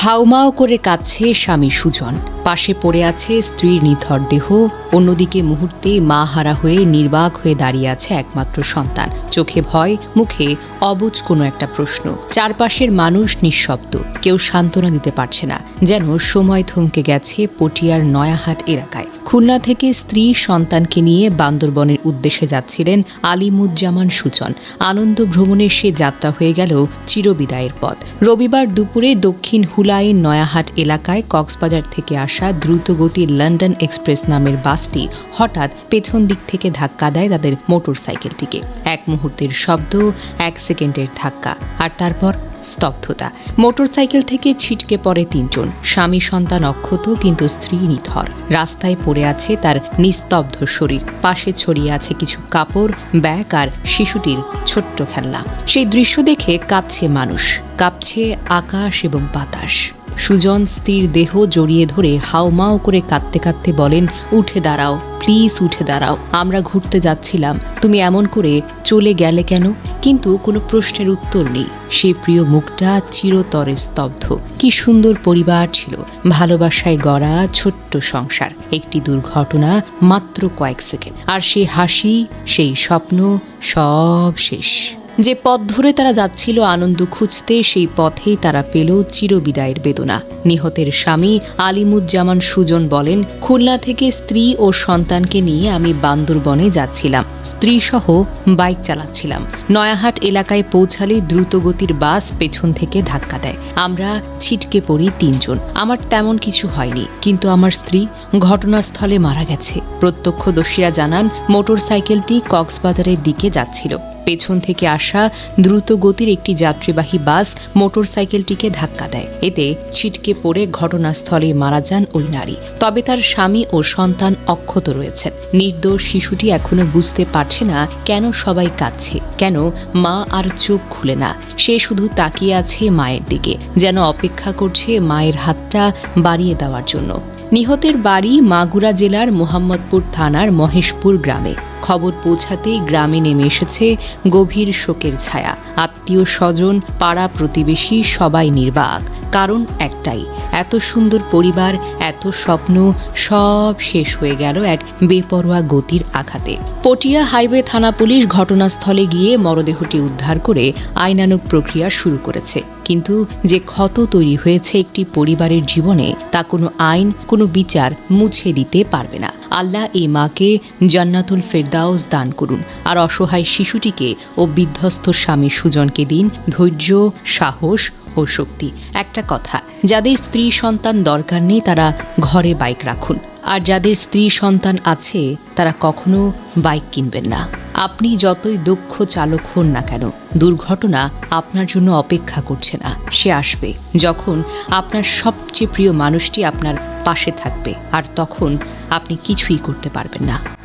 হাউমাও করে কাঁদছে স্বামী সুজন। পাশে পড়ে আছে স্ত্রীর নিথর দেহ। অন্যদিকে মুহূর্তে মা হারা হয়ে নির্বাক হয়ে দাঁড়িয়ে আছে একমাত্র সন্তান। চোখে ভয়, মুখে অবুজ কোনো একটা প্রশ্ন। চারপাশের মানুষ নিঃশব্দ। কেউ সান্ত্বনা দিতে পারছে না। যেন সময় থমকে গেছে পটিয়ার নয়াহাট এলাকায়। খুলনা থেকে স্ত্রী সন্তানকে নিয়ে বান্দরবনের উদ্দেশ্যে যাচ্ছিলেন আলিমুজ্জামান সুজন। আনন্দ ভ্রমণে সে যাত্রা হয়ে গেল চিরবিদায়ের পথ। রবিবার দুপুরে দক্ষিণ হুলাইন নয়াহাট এলাকায় কক্সবাজার থেকে আসা দ্রুতগতির লন্ডন এক্সপ্রেস নামের বাসটি হঠাৎ পেছন দিক থেকে ধাক্কা দেয় তাদের মোটরসাইকেলটিকে। এক মুহূর্তের শব্দ, এক সেকেন্ডের ধাক্কা, আর তারপর স্তব্ধতা। মোটরসাইকেল থেকে ছিটকে পড়ে তিনজন। স্বামী সন্তান অক্ষত, কিন্তু স্ত্রী নিথর। রাস্তায় পড়ে আছে তার নিস্তব্ধ শরীর। পাশে ছড়িয়ে আছে কিছু কাপড়, ব্যাগ আর শিশুটির ছোট্ট খেলনা। সেই দৃশ্য দেখে কাঁদছে মানুষ। কাঁপছে আকাশ এবং বাতাস। সুজন স্ত্রীর দেহ জড়িয়ে ধরে হাউমাও করে কাঁদতে কাঁদতে বলেন, উঠে দাঁড়াও প্লিজ উঠে দাঁড়াও। আমরা ঘুরতে যাচ্ছিলাম। তুমি এমন করে চলে গেলে কেন? কিন্তু কোনো প্রশ্নের উত্তর নেই। সে প্রিয় মুখটা চিরতরে স্তব্ধ। কি সুন্দর পরিবার ছিল। ভালোবাসায় গড়া ছোট্ট সংসার। একটি দুর্ঘটনা মাত্র কয়েক সেকেন্ড। আর সেই হাসি, সেই স্বপ্ন, সব শেষ। যে পথ ধরে তারা যাচ্ছিল আনন্দ খুঁজতে, সেই পথেই তারা পেল চিরবিদায়ের বেদনা। নিহতের স্বামী আলিমুজ্জামান সুজন বলেন, খুলনা থেকে স্ত্রী ও সন্তানকে নিয়ে আমি বান্দরবনে যাচ্ছিলাম। স্ত্রী সহ বাইক চালাচ্ছিলাম। নয়াহাট এলাকায় পৌঁছালে দ্রুতগতির বাস পেছন থেকে ধাক্কা দেয়। আমরা ছিটকে পড়ি তিনজন। আমার তেমন কিছু হয়নি, কিন্তু আমার স্ত্রী ঘটনাস্থলে মারা গেছে। প্রত্যক্ষদর্শীরা জানান, মোটরসাইকেলটি কক্সবাজারের দিকে যাচ্ছিল। পেছন থেকে আসা দ্রুত গতির একটি যাত্রীবাহী বাস মোটরসাইকেলটিকে ধাক্কা দেয়। এতে ছিটকে পড়ে ঘটনাস্থলে মারা যান ওই নারী। তবে তার স্বামী ও সন্তান অক্ষত রয়েছেন। নির্দোষ শিশুটি এখনও বুঝতে পারছে না কেন সবাই কাঁদছে, কেন মা আর চোখ খুলে না। সে শুধু তাকিয়ে আছে মায়ের দিকে, যেন অপেক্ষা করছে মায়ের হাতটা বাড়িয়ে দেওয়ার জন্য। নিহতের বাড়ি মাগুরা জেলার মোহাম্মদপুর থানার মহেশপুর গ্রামে। খবর পৌঁছাতেই গ্রামে নেমে এসেছে গভীর শোকের ছায়া। আত্মীয় স্বজন, পাড়া প্রতিবেশী সবাই নির্বাক। কারণ একটাই, এত সুন্দর পরিবার, এত স্বপ্ন, সব শেষ হয়ে গেল এক বেপরোয়া গতির আঘাতে। পটিয়া হাইওয়ে থানা পুলিশ ঘটনাস্থলে গিয়ে মরদেহটি উদ্ধার করে আইনানুগ প্রক্রিয়া শুরু করেছে। কিন্তু যে ক্ষত তৈরি হয়েছে একটি পরিবারের জীবনে, তা কোনো আইন, কোনো বিচার মুছে দিতে পারবে না। আল্লাহ এই মাকে জান্নাতুল ফেরদাউস দান করুন আর অসহায় শিশুটিকে ও বিধ্বস্ত স্বামী সুজনকে দিন ধৈর্য, সাহস ও শক্তি। একটা কথা, যাদের স্ত্রী সন্তান দরকার নেই তারা ঘরে বাইক রাখুন। আর যাদের স্ত্রী সন্তান আছে, তারা কখনো বাইক কিনবেন না। আপনি যতই দক্ষ চালক হন না কেন, দুর্ঘটনা আপনার জন্য অপেক্ষা করছে না। সে আসবে যখন আপনার সবচেয়ে প্রিয় মানুষটি আপনার পাশে থাকবে, আর তখন আপনি কিছুই করতে পারবেন না।